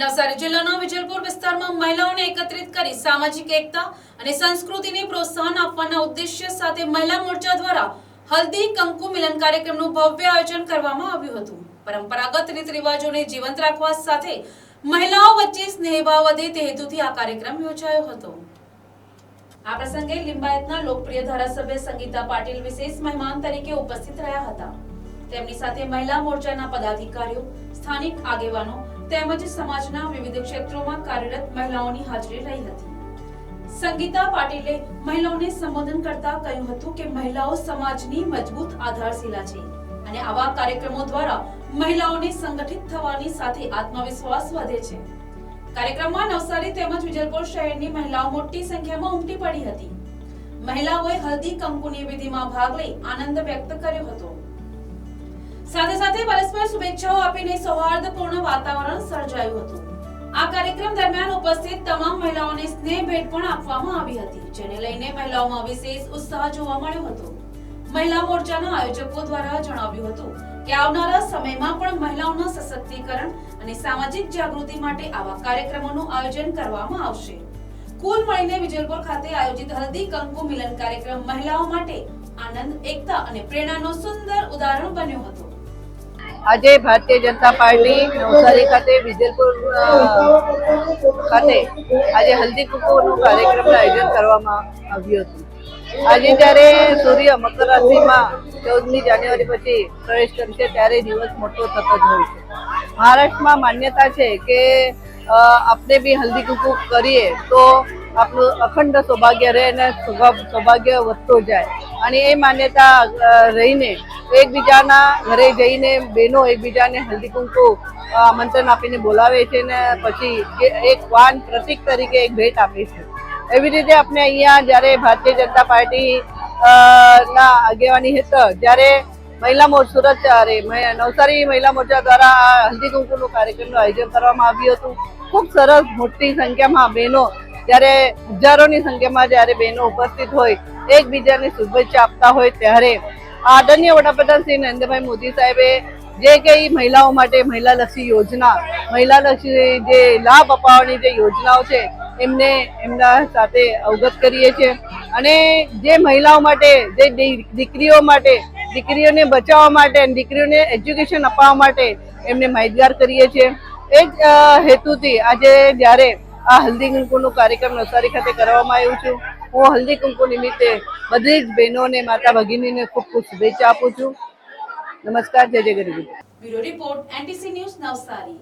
નવસારી જિલ્લાના વિજલપુર વિસ્તારમાં મહિલાઓને એકત્રિત કરી સામાજિક એકતા અને સંસ્કૃતિને પ્રોત્સાહન આપવાના ઉદ્દેશ્ય સાથે મહિલા મોરચા દ્વારા હલ્દી કંકુ મિલન કાર્યક્રમનું ભવ્ય આયોજન કરવામાં આવ્યું હતું. પરંપરાગત રીત રિવાજોને જીવંત રાખવા સાથે મહિલાઓ વચ્ચે સ્નેહભાવ વધે તે હેતુથી આ કાર્યક્રમ યોજાયો હતો. આ પ્રસંગે લિંબાયતના લોકપ્રિય ધારાસભ્ય સંગીતા પાટીલ વિશેષ મહેમાન તરીકે ઉપસ્થિત રહ્યા હતા. તેમની સાથે મહિલા મોરચાના પદાધિકારીઓ, સ્થાનિક આગેવાનો તેમજ સમાજના વિવિધ ક્ષેત્રોમાં કાર્યરત મહિલાઓની હાજરી રહી હતી. સંગીતા પાટીલે મહિલાઓને સંબોધન કરતા કહ્યું હતું કે મહિલાઓ સમાજની મજબૂત આધારશીલા છે અને આવા કાર્યક્રમો દ્વારા મહિલાઓને સંગઠિત થવાની સાથે આત્મવિશ્વાસ વધે છે. કાર્યક્રમમાં નવસારી તેમજ વિજલપુર શહેરની મહિલાઓ મોટી સંખ્યામાં ઉમટી પડી હતી. મહિલાઓએ હલ્દી કંકુની વિધિમાં ભાગ લઈ આનંદ વ્યક્ત કર્યો હતો. સાથે સાથે પરસ્પર શુભેચ્છાઓ આપીને સૌહાર્દપૂર્ણ વાતાવરણ સર્જાયું હતું. આ કાર્યક્રમ દરમિયાન ઉપસ્થિત તમામ મહિલાઓને સ્નેહ ભેટ પણ આપવામાં આવી હતી, જેને લઈને મહિલાઓમાં વિશેષ ઉત્સાહ જોવા મળ્યો હતો. મહિલા મોરચાના આયોજકો દ્વારા જણાવ્યું હતું કે આવનારા સમયમાં પણ મહિલાઓના સશક્તિકરણ અને સામાજિક જાગૃતિ માટે આવા કાર્યક્રમોનું આયોજન કરવામાં આવશે. કુલ મળીને વિજયપુર ખાતે આયોજિત હલ્દી કંકુ મિલન કાર્યક્રમ મહિલાઓ માટે આનંદ, એકતા અને પ્રેરણાનો સુંદર ઉદાહરણ બન્યો હતો. આજે ભારતીય જનતા પાર્ટી નવસારી ખાતે વિજયપુર ખાતે આજે હલ્દી કુકુનું કાર્યક્રમનું આયોજન કરવામાં આવ્યું હતું. આજે જ્યારે સૂર્ય મકર રાશિમાં ચૌદમી જાન્યુઆરી પછી પ્રવેશ કરશે, ત્યારે દિવસ મોટો થતો જ હોય છે. મહારાષ્ટ્રમાં માન્યતા છે કે આપણે બી હલ્દી કુકુ કરીએ તો આપણું અખંડ સૌભાગ્ય રહે અને સૌભાગ્ય વધતો જાય. અને એ માન્યતા રહીને એકબીજાના ઘરે જઈને બહેનો એકબીજાને હલ્દી કુંકુ આમંત્રણ આપીને બોલાવે છે ને પછી એક વાન પ્રતિક તરીકે એક ભેટ આપે છે. એવી રીતે આપણે અહીંયા જ્યારે ભારતીય જનતા પાર્ટી ના આગેવાની હેઠળ જ્યારે મહિલા મોરચા સુરત નવસારી મહિલા મોરચા દ્વારા હલ્દી કુંકુનું કાર્યક્રમનું આયોજન કરવામાં આવ્યું હતું. ખૂબ સરસ મોટી સંખ્યામાં બહેનો જ્યારે હજારોની સંખ્યામાં જ્યારે બહેનો ઉપસ્થિત હોય, એકબીજાને શુભેચ્છા આપતા હોય ત્યારે આદરણીય વડાપ્રધાન શ્રી નરેન્દ્રભાઈ મોદી સાહેબે જે કઈ મહિલાઓ માટે મહિલાલક્ષી યોજના, મહિલાલક્ષી જે લાભ અપાવવાની જે યોજનાઓ છે, એમને એમના સાથે અવગત કરીએ છીએ. અને જે મહિલાઓ માટે, જે દીકરીઓ માટે, દીકરીઓને બચાવવા માટે દીકરીઓને એજ્યુકેશન અપાવવા માટે એમને માહિતગાર કરીએ છીએ. એ જ હેતુથી આજે જ્યારે આ હલ્દી કુંકુનું કાર્યક્રમ નવસારી ખાતે કરવામાં આવ્યું છું. હું હલ્દી કુંકુ નિમિત્તે બધી જ બહેનોને, માતા ભગીનીને ખૂબ ખૂબ શુભેચ્છા આપું છું. નમસ્કાર, જય જય ગરીબ. Bureau report, NTC news Navsari.